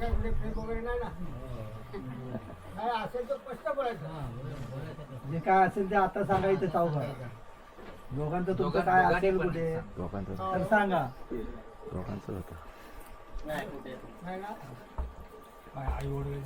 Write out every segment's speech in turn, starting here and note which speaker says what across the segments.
Speaker 1: काय कुठे फेक वगैरे नाही ना? काय असेल तर स्पष्ट बोलायचं.
Speaker 2: जे काय असेल ते आता सांगायचं चाव दोघांचं तुमचं काय असेल कुठे?
Speaker 3: लोकांचं
Speaker 2: तर सांगा.
Speaker 3: लोकांचं होतं.
Speaker 1: नाही ना?
Speaker 2: काय आई वडील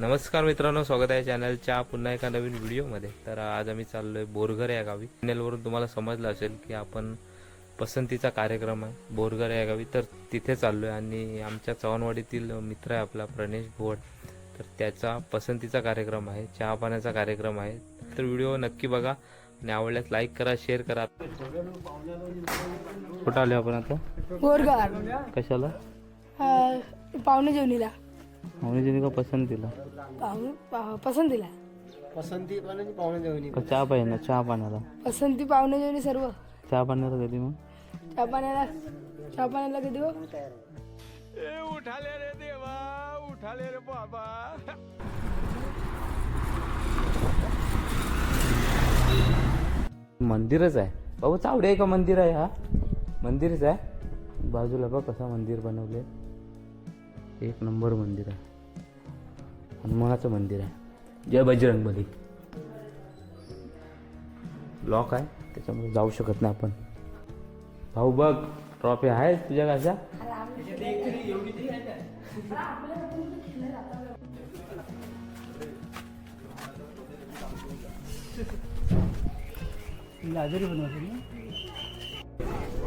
Speaker 4: नमस्कार मित्रांनो स्वागत आहे चॅनलच्या पुन्हा एका नवीन व्हिडिओमध्ये. तर आज आम्ही चाललोय बोरघर या गावी. चॅनलवरून तुम्हाला समजलं असेल की आपण पसंतीचा कार्यक्रम आहे बोरघर या गावी. तर तिथे चाललोय आणि आमच्या चव्हाणवाडीतील मित्र आहे आपला प्रणेश भोड तर त्याचा पसंतीचा कार्यक्रम आहे चहा पाण्याचा कार्यक्रम आहे. तर व्हिडिओ नक्की बघा आणि आवडल्यास लाईक करा शेअर करा. कुठं आलो आपण आता?
Speaker 5: बोरगार
Speaker 4: कशाला?
Speaker 5: पाहुणे जेवणीला.
Speaker 4: का पसंतीला
Speaker 5: पाहुणे पा- पसंतीला
Speaker 1: पसंती पण पाहुणे
Speaker 4: का चहा पाहिजे ना चहा पाण्याला?
Speaker 5: पसंती पाहुणे जेवणी सर्व.
Speaker 4: चहा पाण्याला कधी मग?
Speaker 5: चहा पाण्याला चहा पाण्याला कधी हो?
Speaker 4: मंदिरच आहे. बाबा चावडे आहे का मंदिर आहे हा? मंदिरच आहे. बाजूला बघ कसं मंदिर बनवले एक नंबर मंदिर आहे. हनुमानाचं मंदिर आहे. जय बजरंग बली. लॉक आहे. त्याच्यामुळे जाऊ शकत नाही आपण. भाऊ बघ ट्रॉफी आहे तुझ्या कशा
Speaker 2: लाजरी बनवते ना?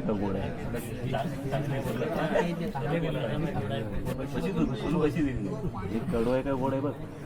Speaker 3: का गोड आहे एक कडू आहे का गोड आहे बघ गोड आहे.
Speaker 2: आम्हाला माहिती कसं
Speaker 1: पसंत आहे म्हणला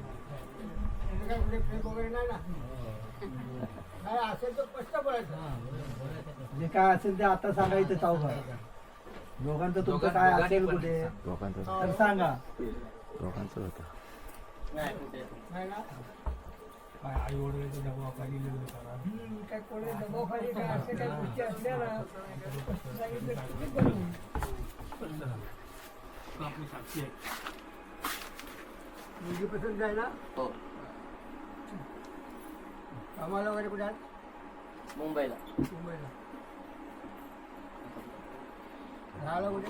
Speaker 2: जे काय असेल ते आता सांगायचं चाव
Speaker 6: दोघांचं तुमचं काय असेल कुठे?
Speaker 3: दोघांचं.
Speaker 6: तर सांगा.
Speaker 3: दोघांचं होतं.
Speaker 7: नाही ना?
Speaker 6: काय आई
Speaker 7: काय कोणी काय असे काही गोष्टी असल्या ना सांगितलं. मुलगी पसंत
Speaker 8: हो.
Speaker 7: कामाला वगैरे कुठे आहात
Speaker 8: मुंबईला
Speaker 7: मुंबईला राहायला कुठे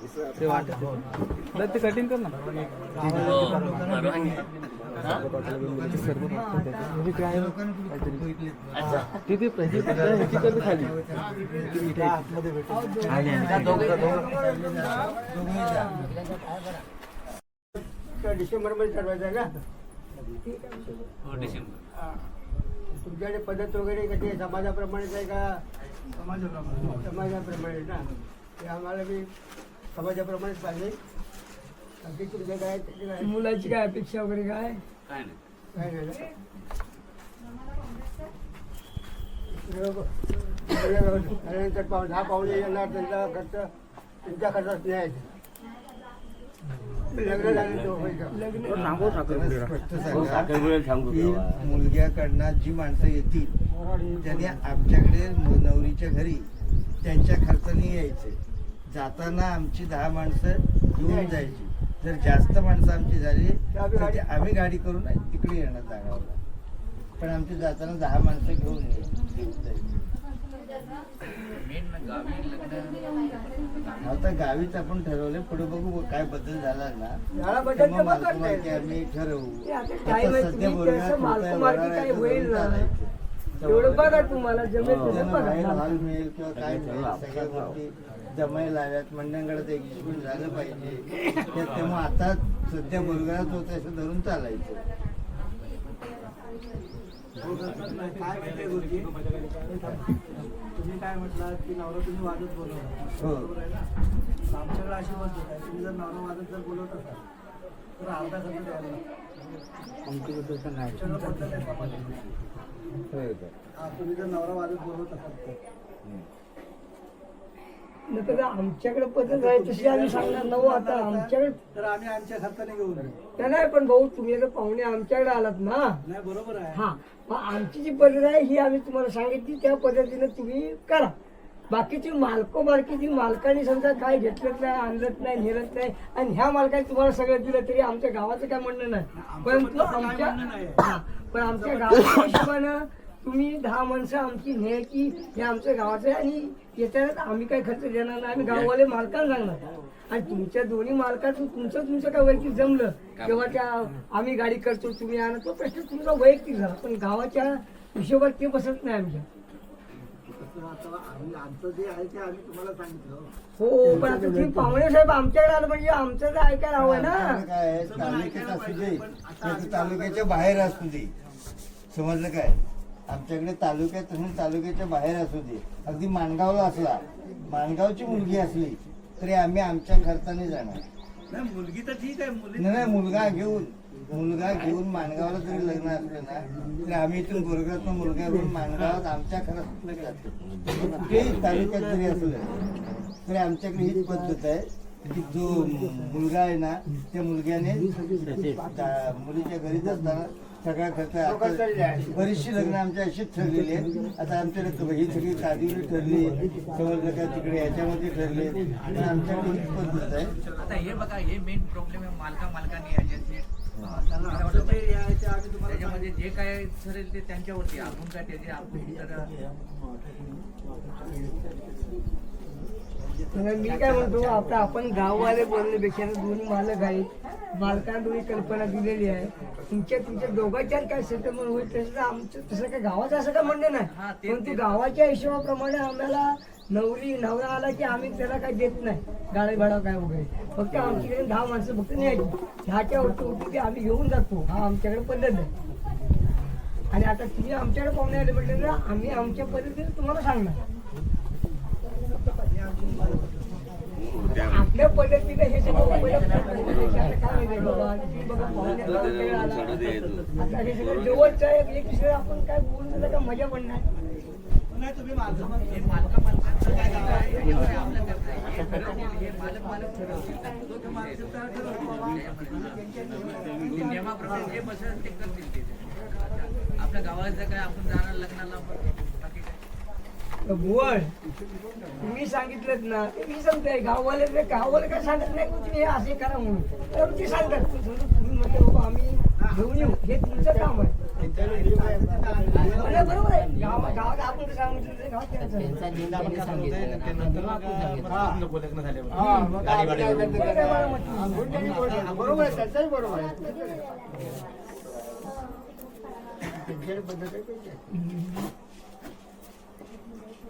Speaker 8: वाशिम
Speaker 6: त्या तर लोकांना
Speaker 8: तिकडे बघा
Speaker 6: आतमध्ये खाली
Speaker 7: डिसेंबर. मध्ये ठरवायचं आहे ना डिसेंबर तुमच्याकडे पद्धत वगैरे कशी समाजाप्रमाणेच आहे का समाजाप्रमाणे ना ते आम्हाला बी समाजाप्रमाणेच पाहिजे. अगदी काय त्याची काय मुलाची काय अपेक्षा वगैरे काय?
Speaker 8: काय नाही.
Speaker 7: काय नाही ना? त्यानंतर पाव दहा पावले येणार त्यांचा खर्च तुमच्या खर्चात न्यायचा लग्न झालं तो व्हायचं.
Speaker 2: स्पष्ट सांगा की मुलग्याकडनं जी माणसं येतील त्यांनी आमच्याकडे नवरीच्या घरी त्यांच्या खर्चाने यायचे. जाताना आमची दहा माणसं घेऊन जायची. जर जास्त माणसं आमची झाली तर ते आम्ही गाडी करून तिकडे येणार जागावला पण आमची जाताना दहा माणसं घेऊन ये- घेऊन जायची. आता गावीच आपण ठरवले पुढे बघू काय बदल झाला ना आम्ही ठरवू.
Speaker 7: आता काय
Speaker 2: सध्या
Speaker 7: काय. एवढं बघा तुम्हाला जमेल बघा.
Speaker 2: बाहेर हॉल मिळेल किंवा काय मिळेल सगळ्या गोष्टी जमायला हव्यात मंडळात एक्झिक्यूट झालं पाहिजे. त्यात तेव्हा आता सध्या बोलगारात होत असं धरून चालायचं.
Speaker 6: तुम्ही काय म्हटलात की नवरा तुम्ही वाजत बोलवला?
Speaker 2: हो.
Speaker 6: आमच्याकडे अशी पद्धत आहे तुम्ही जर नवरा वाजत जर बोलवत असाल तर अर्धा खर्च द्यायला पद्धत आहे समाजाची. हा, तुम्ही जर नवरा वाजत बोलवत असाल तर.
Speaker 7: आमच्याकडे पद्धत आहे तशी आम्ही सांगणार नऊ आता आमच्याकडे
Speaker 6: तर आम्ही आमच्या खर्चाने घेऊन.
Speaker 7: त्या नाही पण भाऊ तुम्ही आता पाहुणे आमच्याकडे आलात ना
Speaker 6: नाही बरोबर आहे.
Speaker 7: हा मग आमची जी पद्धत आहे ही आम्ही तुम्हाला सांगितली त्या पद्धतीने तुम्ही करा. बाकीची मालको मालकीची मालकाने समजा काय घेतलं नाही आणलं नाही नेलत नाही आणि ह्या मालकाने तुम्हाला सगळं दिलं तरी आमच्या गावाचं काय म्हणणं नाही. परंतु आमच्या हा, पण आमच्या गावाच्या हिशोबानं तुम्ही दहा माणसं आमची न्यायची हे आमच्या गावाचं आहे आणि याच्यात आम्ही काही खर्च देणार नाही. आम्ही गाववाले मालकाला सांगणार. आणि तुमच्या दोन्ही मालकाचं तुमचं तुमचं काय वैयक्तिक जमलं तेव्हा त्या आम्ही गाडी करतो तुम्ही आणा. तो प्रश्न तुमचा वैयक्तिक झाला. पण गावाच्या हिशोबात ते बसत नाही आमच्या. हो पण आता तुम्ही पाहुणे साहेब आमच्याकडे आलं म्हणजे आमचं तर ऐकायला हवं ना.
Speaker 2: आहे, तालुक्यात असू दे तालुक्याच्या बाहेर असू दे. समजलं काय? आमच्याकडे तालुक्यात असून तालुक्याच्या बाहेर असू दे. अगदी माणगावला असला माणगावची मुलगी असली तरी आम्ही आमच्या खर्चाने जाणार.
Speaker 6: नाही मुलगी तर ठीक आहे मुली
Speaker 2: नाही नाही, मुलगा घेऊन मुलगा घेऊन माणगावला जरी लग्न असलं ना तरी आम्ही इथून बोरगातून मुलगा घेऊन माणगावात आमच्या खरंच जातो. तालुक्यात जरी असलं तरी आमच्याकडे हीच पद्धत आहे की जो मुलगा आहे ना त्या मुलग्याने मुलीच्या घरीच असताना सगळा खर्च आता बरीचशी लग्न आमच्या अशीच ठरलेली आहेत. आता आमच्याकडे ही सगळी कादिवली ठरली का तिकडे याच्यामध्ये ठरले पण आमच्याकडे हीच पद्धत आहे.
Speaker 8: आता हे बघा हे मेन प्रॉब्लेम आहे मालका मालकाने
Speaker 6: तुम्हाला
Speaker 8: त्याच्यामध्ये जे काय ठरेल ते त्यांच्यावरती आपण काय त्याचे आपण
Speaker 7: मी काय म्हणतो आता आपण गाववाले बोलण्यापेक्षा ना दोन्ही मालक आहेत. मालकांना कल्पना दिलेली आहे. तुमच्या तुमच्या दोघांच्या काय सेटलमेंट होईल तसं आमचं तसं काय गावाचं असं काय म्हणणं नाही. परंतु गावाच्या हिशोबाप्रमाणे आम्हाला नवरी नवरा आला की आम्ही त्याला काय देत नाही. गाडी भाडा काय वगैरे. फक्त आमच्याकडे दहा माणसं फक्त न्यायची. दहाच्या वरती होती ते आम्ही घेऊन जातो. हा आमच्याकडे पद्धत आहे. आणि आता तुम्ही आमच्याकडे पाहुणे आले म्हटलं ना आम्ही आमच्या पद्धतीने तुम्हाला सांगणार. आपल्या पद्धतीने हे सगळं जवळचं आहे. एक आपण काय बोलून का मजा
Speaker 8: नियमाप्रमाणे जे बसेल ते करतील आपल्या जर काय आपण जाणार लग्नाला
Speaker 7: बुवळ तुम्ही सांगितलं ना. ते मी सांगतोय गाववाले ते गाववाले काय सांगत नाही की तुम्ही हे? असे करा म्हणून. तर ते सांगतात. तुम्ही म्हणते बाबा आम्ही घेऊन येऊ. हे तुमचं काम आहे. बरोबर आहे. गाव गावात आपण सांगितलं ते गावात त्यांचं. म्हटलं. बरोबर आहे त्याचंही बरोबर आहे.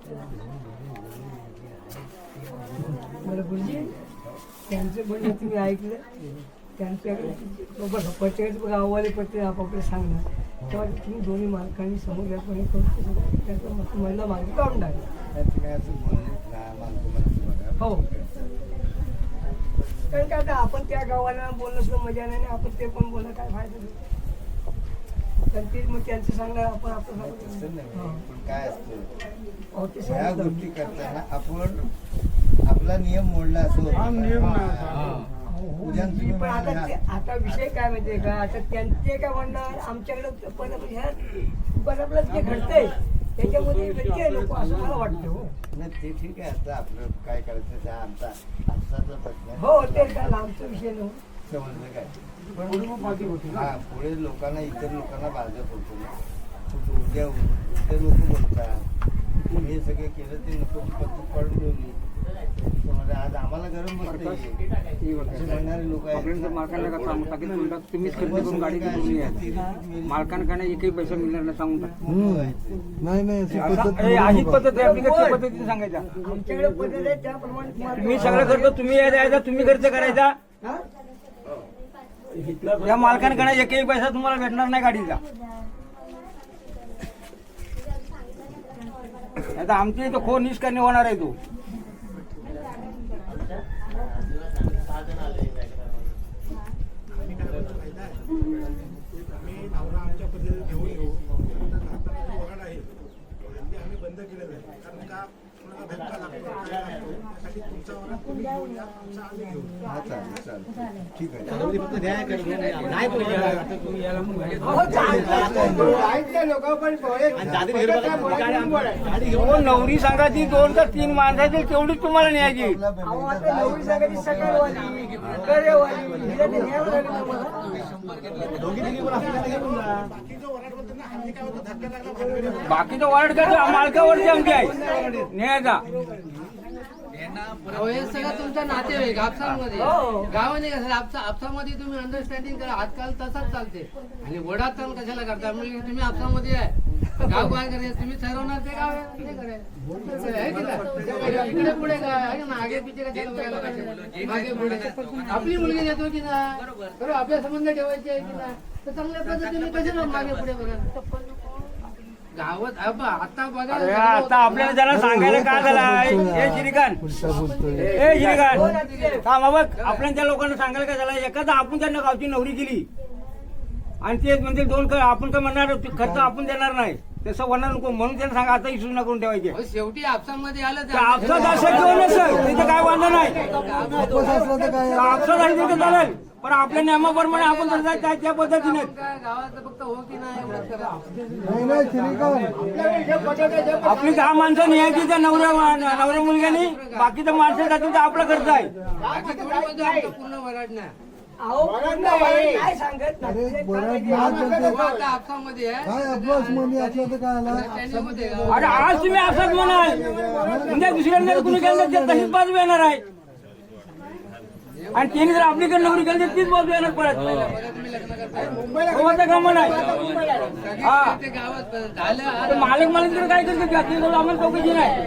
Speaker 7: त्यांच्याकडे बरं गुरुजी त्यांचं म्हणणं तुम्ही ऐकलं? त्यांच्याकडे बाबा प्रत्येकाच गाववाले प्रत्येक आपापले सांगणार. तेव्हा तुम्ही दोन्ही मालकांनी समोरपणे करून त्याचं मत महिला मागे काढून टाकलं. हो. कारण का आता आपण त्या गावाला बोलणं सुद्धा मजा नाही आणि आपण ते पण बोलणं काय फायदा नाही. तर ते मग त्यांचं सांगणार आपण आपलं
Speaker 2: तसं. नाही.
Speaker 7: हो.
Speaker 2: पण काय असतं?
Speaker 7: हो, ते
Speaker 2: ह्या. गोष्टी करताना आपण आपला नियम मोडला असं. उद्या तुम्ही
Speaker 7: पण आता
Speaker 2: म्हणाल,
Speaker 7: ते- आता विषय काय माहितीये का? आता त्यांचे काय म्हणणार? आमच्याकडे पण ह्या बरोबर जे घडतंय त्याच्यामध्ये व्यत्यय असं मला वाटतं हो.
Speaker 2: नाही ते ठीक आहे. आता आपलं काय करायचं ते आमचा आमचाचा प्रश्न आहे.
Speaker 7: हो ते काय लांबचा विषय नव्हता
Speaker 2: समजलं काय? हा पुढे लोकांना इतर लोकांना भाजप होतो ना. उद्या ते लोक बोलतात. हे सगळे केलं ते नको पद्धत पडून ठेवली. समजा आज आम्हाला गरम बसते म्हणणारे लोक
Speaker 9: मालकांना तुम्हीच खरेदी करून गाडी मालकांकडे एकही पैसा मिळणार नाही सांगून पद्धत आहे पद्धतीने
Speaker 7: तुम्हाला-
Speaker 9: तुम्ही सगळं करतो तुम्ही यायचा तुम्ही खर्च करायचा? या मालकांकडे एकही पैसा तुम्हाला भेटणार नाही गाडीचा आता आमची इथं खो निष्कर्णी होणार आहे तो
Speaker 6: you नवरा आमच्या पद्धतीने घेऊन येऊ आता वगाड आहे ते आम्ही बंद कारण का कोणाला धक्का लागतो काय लागतो त्यासाठी तुमचा तुम्ही घेऊन या आम्ही
Speaker 2: हा चालेल चालेल ठीक आहे
Speaker 9: नवरी सांगायची दोन तर तीन माणसाची तेवढीच तुम्हाला न्यायची.
Speaker 7: नवरी सांगायची सकाळवाली.
Speaker 6: बाकीचं वार्डबद्दल काय
Speaker 9: कसं? मालकावरती आमची आहे. न्यायचा.
Speaker 10: सगळं तुमच्या नातेवाईक आपसामध्ये.
Speaker 7: हो.
Speaker 10: गावाने कसं आपसा आपसामध्ये तुम्ही अंडरस्टँडिंग करा. आजकाल तसाच चालते. आणि वडात चाल कशाला करता? म्हणजे तुम्ही आपसामध्ये आहे. गाव काय करायचं तुम्ही ठरवणार ते गाव आहे, ते करायचं. आहे. की नाही? इकडे पुढे काय? ना आगे कशाला? मागे पुढे. आपली मुलगी देतो की नाही? बरोबर. आपल्या संबंध ठेवायचे आहे की नाही? तर चांगल्या पद्धतीने कशाला मागे पुढे बघा गावात अबा, आता बघा
Speaker 9: अरे आता आपल्याला त्याला सांगायला काय झालं? हे श्रीकांत. हे श्रीकांत. हा बाबा आपल्या त्या लोकांना सांगायला काय झालं? एखादा आपण त्यांना गावची नवरी केली. आणि ते म्हणजे दोन क- आपण काय म्हणणार खर्च आपण देणार नाही. तसं होणार नको. म्हणून त्यांना सांगा आता सूचना करून ठेवायची.
Speaker 10: अहो, शेवटी आपसामध्ये आलं
Speaker 9: तर आपसात असं किंवा नसेल तिथे काय वांधा नाही. आपसात आहे तिथे चालेल. पण आपल्या नियमाप्रमाणे आपण जर जायचं त्या पद्धतीने
Speaker 10: फक्त हो की नाही
Speaker 9: आपली दहा माणसं न्यायची त्या नवऱ्या नवऱ्या मुलग्यानी बाकीचं माणसं जातील तर आपला खर्च आहे.
Speaker 10: पूर्ण? हो,
Speaker 6: तर
Speaker 10: आहे.
Speaker 9: अरे आज तुम्ही असाच म्हणाल. म्हणजे दुसऱ्याने जर कुणी केलं तर तशीच बाजू येणार आहे. आणि तिने जर आपलीकडे नोकरी केली तर तीच बाजू येणार परत. म्हणा हा
Speaker 10: ते गावात झालं
Speaker 9: आता. मालक मालक तिकडे काय करते जास्त आम्हाला चौकशी नाही.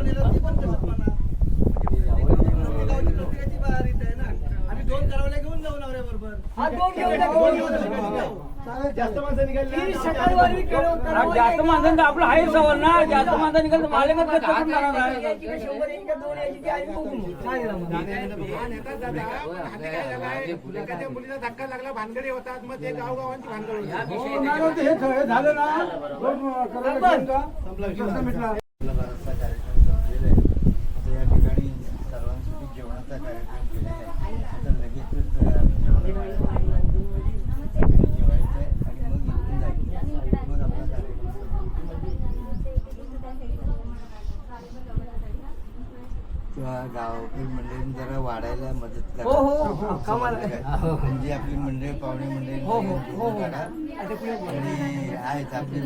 Speaker 6: दोन करावल्या घेऊन जाऊ
Speaker 7: हा दोन.
Speaker 6: जास्त माणसं
Speaker 9: जास्त
Speaker 7: लागेल.
Speaker 9: माणसांचं आपलं आहे सवय ना. जास्त माणसं निघाल तर मालकच कट करून जाणार आहे.
Speaker 7: याची का शंभर याची का दोन याची ती मग. सांग ना मग.
Speaker 6: हे झालं ना. दोन करावल्या घेऊन जा. प्रश्न मिटला.
Speaker 2: आपला बराचसा कार्यक्रम संपलेला आहे आता या ठिकाणी सर्वांसाठी जेवणाचा कार्यक्रम केलेला आहे आता लगेचच आम्ही जेवणाला जेवायचं आहे आणि मग इथून जायचं मग आपला कार्यक्रम किंवा गावातील मंडळींनी जरा वाढायला मदत करा.
Speaker 7: हो, हो, हो. कमाल. आहे.
Speaker 2: म्हणजे आपली मंडळी पाहुणे मंडळी
Speaker 7: हो, हो, हो, हो.
Speaker 2: काढा आणि आहेत आपली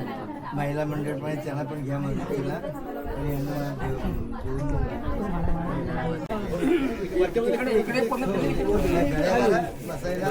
Speaker 2: महिला मंडळ पण आहे, त्यांना पण घ्या मदतीला आणि यांना जेव- जेवून बसायला.